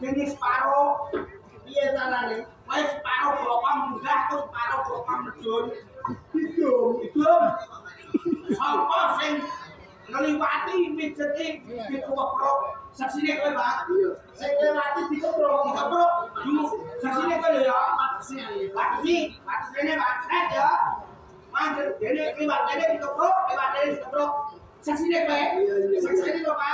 jenis separuh. Iya caranya. Wes separuh bokong munggah terus separuh bokong medun. Hidung, hidung. Sapa sing ngeliwati pijat iki dikeprok. Saksine kowe, Pak. Sing ngliwati dikeprok. Dulu saksine kowe ya. Batasi, batasi ini batet ya. Mandir, dene dikeprok, liwat dene dikeprok. Saksine kowe. Saksine lho, Pak.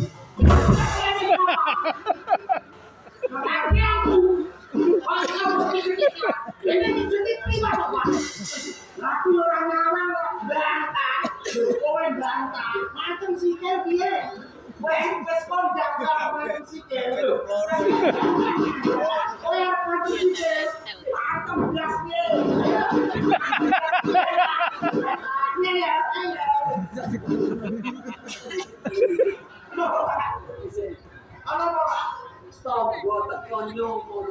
Matem sikil piye? Wes wes kon jaga matem sikil. Arep matem sikil. Matem blas piye? Iya ya, iya. Ba? Stop, buat tekan yung Aku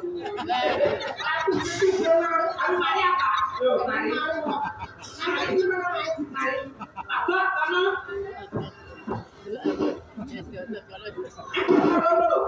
benar, ano mari apa? Mari ద్వారా చేస్తారు